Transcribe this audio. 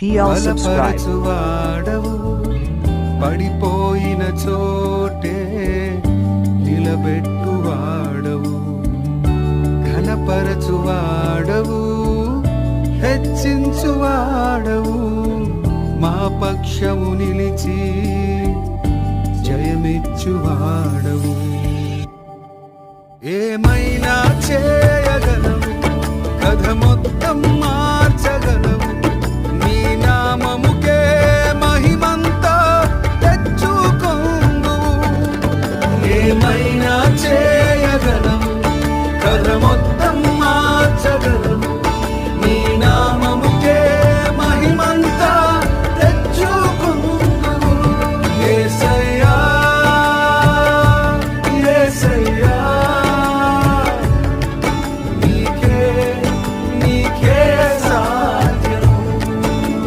PR subscribe వాడవు. పడిపోయిన చోటే నిలబెట్టువాడవు ఘనపరచువాడవు హెచ్చించువాడవు మా పక్షము నిలిచి జయమిచ్చువాడవు ఏమైనా Ramón. Ramón.